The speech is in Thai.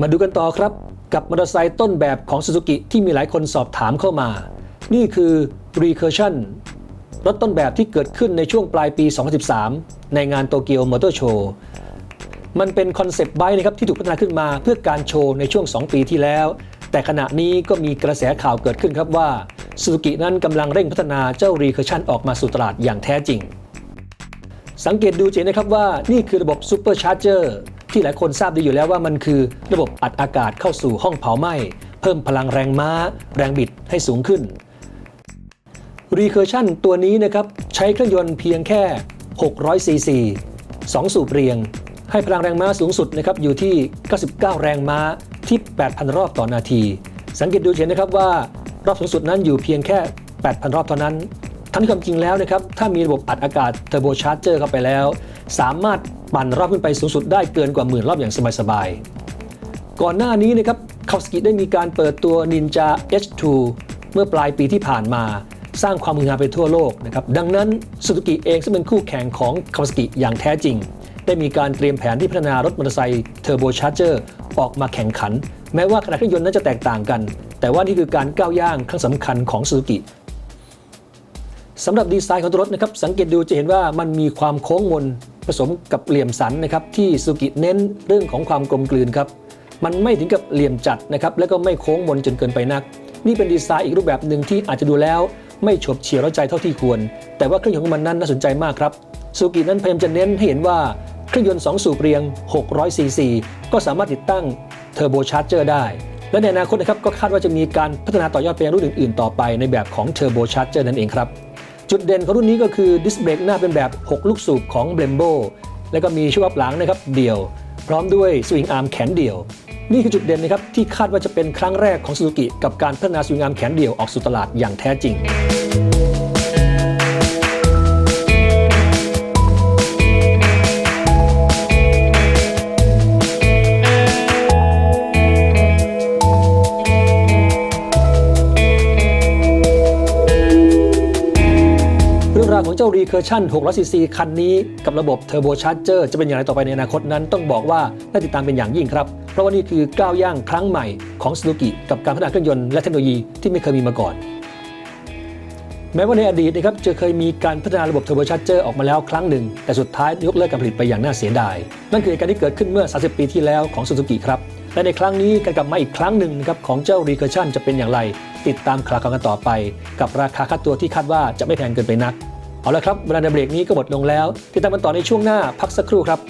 มาดูกันต่อครับ กับมอเตอร์ไซค์ต้นแบบของ Suzuki ที่มีหลายคนสอบถามเข้ามา นี่คือ Recursion รถต้นแบบที่เกิดขึ้นในช่วงปลายปี 2013 ในงานโตเกียวมอเตอร์โชว์มันเป็นคอนเซปต์ไบค์นะครับที่ถูกพัฒนาขึ้นมาเพื่อการโชว์ในช่วง 2 ปีที่แล้ว แต่ขณะนี้ก็มีกระแสข่าวเกิดขึ้นครับว่า Suzuki นั้นกำลังเร่งพัฒนาเจ้า Recursion ออกมาสู่ตลาดอย่างแท้จริง สังเกตดูจะเห็นนะครับว่านี่คือระบบ Supercharger ที่หลายคนทราบดีอยู่แล้วว่ามันคือระบบอัดอากาศเข้าสู่ห้องเผาไหม้ เพิ่มพลังแรงม้า แรงบิดให้สูงขึ้น Recursion ตัวนี้นะครับใช้เครื่องยนต์เพียงแค่ 600 cc 2สูบเรียง ให้พลังแรงม้าสูงสุดนะครับอยู่ที่ 99 แรงม้าที่ 8,000 รอบต่อนาที สังเกตดูเห็นนะครับว่ารอบสูงสุดนั้นอยู่เพียงแค่ 8,000 รอบเท่านั้น ทั้งที่ความจริงแล้วนะครับ ถ้ามีระบบอัดอากาศเทอร์โบชาร์เจอร์เข้าไปแล้ว สามารถปั่นรอบขึ้นไปสูงสุดได้เกินกว่าหมื่นรอบอย่างสบายๆ ก่อนหน้านี้นะครับคาวสกิได้มีการเปิดตัว Ninja H2 เมื่อปลายปีที่ผ่านมา สร้างความมือฮาไปทั่วโลกนะครับ ดังนั้นสุ z u กิเองซึ่งเป็นคู่แข่งของคาวสกิอย่างแท้จริง ได้มีการเตรียมแผนที่พัฒนารถมอเตอร์ไซค์เทอร์โบชาร์เจอร์ออกมาแข่งขัน แม้ว่าขนาดเครื่องยนต์นั้นจะแตกต่างกัน แต่ว่านี่คือการก้าวย่างครั้งสำคัญของสุ z u กิ สำหรับดีไซน์ของตัวรถนะครับสังเกตดูจะเห็นว่ามันมีความโค้งมนผสมกับเหลี่ยมสันนะครับที่ซูกิเน้นเรื่องของความกลมกลืนครับมันไม่ถึงกับเหลี่ยมจัดนะครับแล้วก็ไม่โค้งมนจนเกินไปนัก นี่เป็นดีไซน์อีกรูปแบบหนึ่งที่อาจจะดูแล้วไม่ฉบเฉี่ยวใจเท่าที่ควร แต่ว่าเครื่องยนต์ของมันนั้นน่าสนใจมากครับซูกินั้นพยายามจะเน้นให้เห็นว่าเครื่องยนต์ 2 สูบเรียง 600 ซีซีก็สามารถติดตั้งเทอร์โบชาร์เจอร์ได้ และในอนาคตนะครับก็คาดว่าจะมีการพัฒนาต่อยอดไปยังรุ่นอื่น ๆ ต่อไปในแบบของเทอร์โบชาร์เจอร์นั่นเองครับ จุดเด่นของรุ่นนี้ก็คือดิสเบรกหน้าเป็นแบบ 6 ลูกสูบของ b r e m b o แล้วก็มีช่วงอัพหลังนะครับเดี่ยว พร้อมด้วยสวิงอาร์มแขนเดี่ยว นี่คือจุดเด่นนะครับที่คาดว่าจะเป็นครั้งแรกของซูซูกิกับการพัฒนาสวิงอาร์มแขนเดี่ยวออกสู่ตลาดอย่างแท้จริง ราวของเจ้า Recursion 600cc คันนี้กับระบบ Turbo Charger จะเป็นอย่างไรต่อไปในอนาคตนั้น ต้องบอกว่าน่าติดตามเป็นอย่างยิ่งครับ เพราะว่านี่คือก้าวย่างครั้งใหม่ของ Suzuki กับการพัฒนาเครื่องยนต์และเทคโนโลยีที่ไม่เคยมีมาก่อน แม้ว่าในอดีตนะครับจะเคยมีการพัฒนาระบบ Turbo Charger ออกมาแล้วครั้งหนึ่ง แต่สุดท้ายยกเลิกการผลิตไปอย่างน่าเสียดาย นั่นคือเหตุการณ์ที่เกิดขึ้นเมื่อ 30 ปีที่แล้วของ Suzuki ครับและในครั้งนี้การกลับมาอีกครั้งหนึ่งนะครับของเจ้า Recursion จะเป็นอย่างไร ติดตามข่าวกันต่อไป กับราคาค่าตัวที่คาดว่าจะไม่แพงเกินไปนัก เอาละครับเวลาในเบรกนี้ก็หมดลงแล้วติดตามกันต่อในช่วงหน้าพักสักครู่ครับ